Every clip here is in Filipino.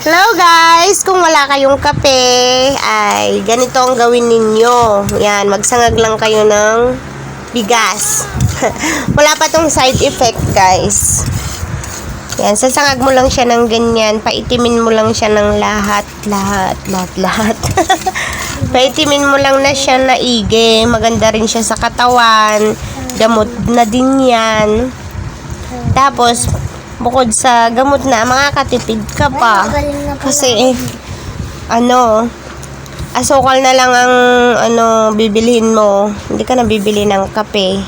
Hello guys! Kung wala kayong kape, ay ganito ang gawin ninyo. Yan, magsangag lang kayo ng bigas. wala pa tong side effect guys. Yan, sasangag mo lang siya ng ganyan. Paitimin mo lang siya ng lahat, lahat, lahat, lahat. Paitimin mo lang na siya na ige. Maganda rin siya sa katawan. Gamot na din yan. Tapos, bukod sa gamot na, makakatipid ka pa. Kasi, ano, asukal na lang ang, ano, bibilihin mo. Hindi ka na bibili ng kape.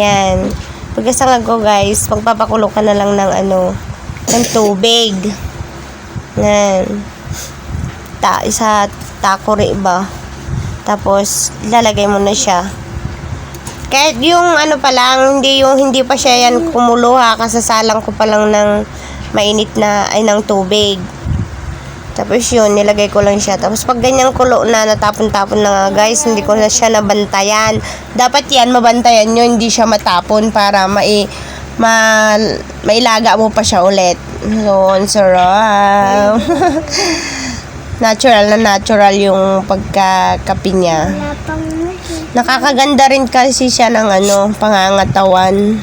Yan. Pagkasangag ko, guys, magpapakulo ka na lang ng, ano, ng tubig. Yan. Ta, isa takore ba? Tapos, lalagay mo na siya. Kahit yung ano pa lang, hindi yung hindi pa siya yan kumulo ha, kasasalang ko pa lang ng mainit na ay ng tubig. Tapos yun, nilagay ko lang siya. Tapos pag ganyang kulo na, natapon-tapon na nga guys, hindi ko na siya nabantayan. Dapat yan, mabantayan nyo, hindi siya matapon para mai, ma, mailaga mo pa siya ulit. So, ang sarap. natural na natural yung pagkakapi niya. Nakakaganda rin kasi siya ng ano, pangangatawan.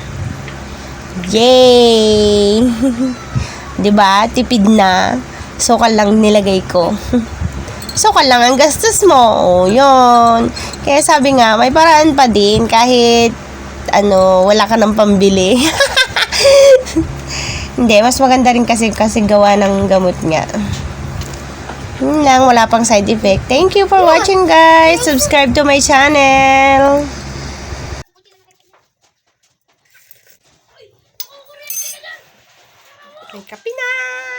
Yay! 'Di ba? Tipid na. Sukal lang nilagay ko. Sukal lang ang gastos mo. Oh, 'yon. Kaya sabi nga, may paraan pa din kahit ano, wala ka ng pambili. Hindi, mas maganda rin kasi kasi gawa ng gamot nga. Yun lang, wala pang side effect. Thank you for watching guys. Subscribe to my channel. May kape na!